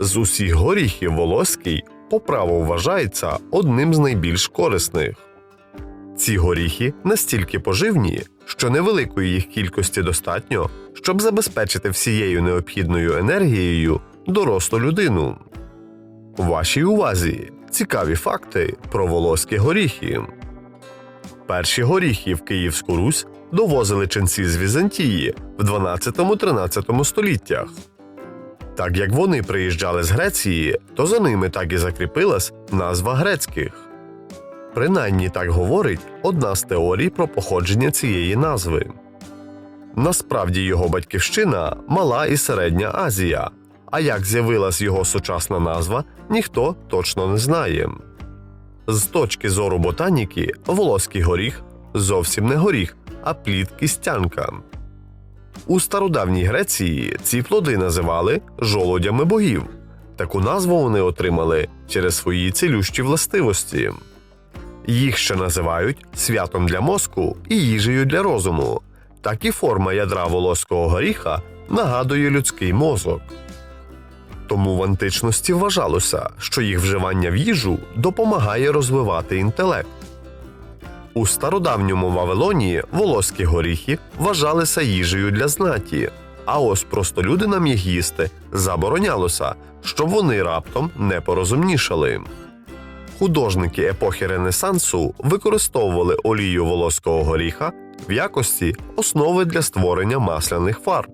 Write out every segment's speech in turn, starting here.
З усіх горіхів волоський по праву вважається одним з найбільш корисних. Ці горіхи настільки поживні, що невеликої їх кількості достатньо, щоб забезпечити всією необхідною енергією дорослу людину. Вашій увазі цікаві факти про волоські горіхи. Перші горіхи в Київську Русь довозили ченці з Візантії в 12-13 століттях. Так як вони приїжджали з Греції, то за ними так і закріпилась назва грецьких. Принаймні так говорить одна з теорій про походження цієї назви. Насправді його батьківщина Мала і Середня Азія, а як з'явилась його сучасна назва, ніхто точно не знає. З точки зору ботаніки, волоський горіх зовсім не горіх, а плід кістянка. У стародавній Греції ці плоди називали жолудями богів. Таку назву вони отримали через свої цілющі властивості. Їх ще називають святом для мозку і їжею для розуму. Так і форма ядра волоського горіха нагадує людський мозок. Тому в античності вважалося, що їх вживання в їжу допомагає розвивати інтелект. У стародавньому Вавилоні волоські горіхи вважалися їжею для знаті, а ось простолюдинам їх їсти заборонялося, щоб вони раптом не порозумнішали. Художники епохи Ренесансу використовували олію волоського горіха в якості основи для створення масляних фарб.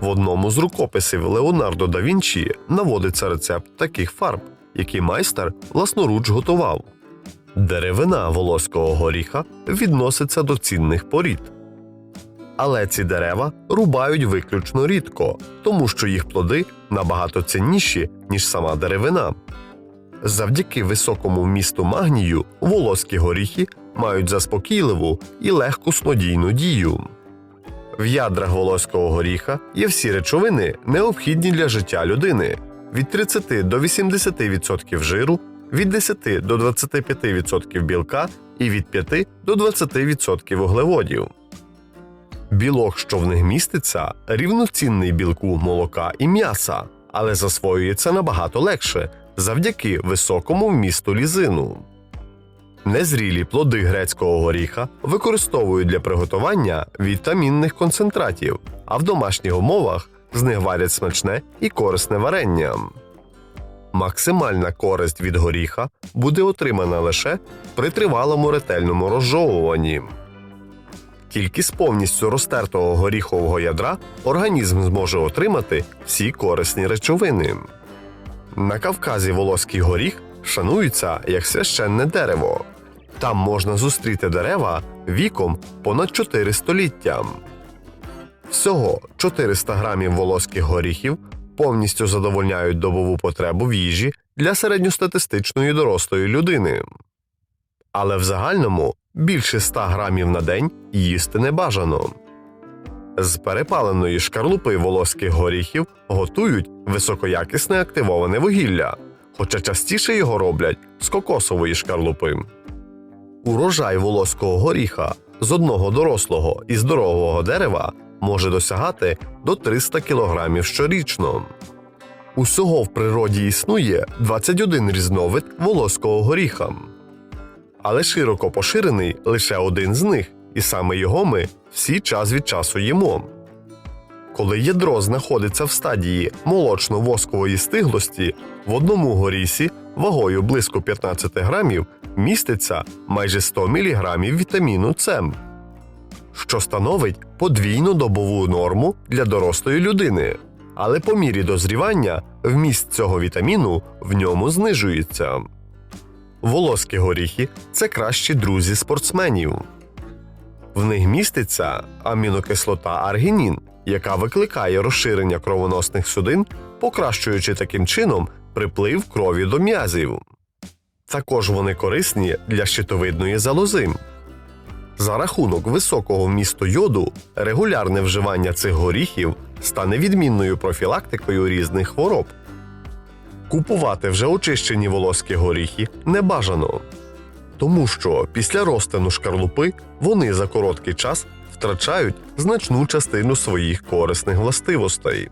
В одному з рукописів Леонардо да Вінчі наводиться рецепт таких фарб, які майстер власноруч готував. Деревина волоського горіха відноситься до цінних порід. Але ці дерева рубають виключно рідко, тому що їх плоди набагато цінніші, ніж сама деревина. Завдяки високому вмісту магнію волоські горіхи мають заспокійливу і легку снодійну дію. В ядрах волоського горіха є всі речовини, необхідні для життя людини від 30 до 80% жиру, від 10 до 25% білка і від 5 до 20% вуглеводів. Білок, що в них міститься, рівноцінний білку молока і м'яса, але засвоюється набагато легше завдяки високому вмісту лізину. Незрілі плоди грецького горіха використовують для приготування вітамінних концентратів, а в домашніх умовах з них варять смачне і корисне варення. Максимальна користь від горіха буде отримана лише при тривалому ретельному розжовуванні. Тільки з повністю розтертого горіхового ядра організм зможе отримати всі корисні речовини. На Кавказі волоський горіх шанується як священне дерево. Там можна зустріти дерева віком понад 4 століття. Всього 400 грамів волоських горіхів повністю задовольняють добову потребу в їжі для середньостатистичної дорослої людини. Але в загальному більше 100 грамів на день їсти не бажано. З перепаленої шкарлупи волоських горіхів готують високоякісне активоване вугілля, хоча частіше його роблять з кокосової шкарлупи. Урожай волоського горіха з одного дорослого і здорового дерева може досягати до 300 кг щорічно. Усього в природі існує 21 різновид волоського горіха. Але широко поширений лише один з них, і саме його ми всі час від часу їмо. Коли ядро знаходиться в стадії молочно-воскової стиглості, в одному горісі вагою близько 15 грамів міститься майже 100 мг вітаміну С, що становить подвійну добову норму для дорослої людини. Але по мірі дозрівання вміст цього вітаміну в ньому знижується. Волоські горіхи це кращі друзі спортсменів. В них міститься амінокислота аргінін, яка викликає розширення кровоносних судин, покращуючи таким чином приплив крові до м'язів. Також вони корисні для щитовидної залози. За рахунок високого вмісту йоду, регулярне вживання цих горіхів стане відмінною профілактикою різних хвороб. Купувати вже очищені волоські горіхи не бажано, тому що після розтину шкарлупи вони за короткий час втрачають значну частину своїх корисних властивостей.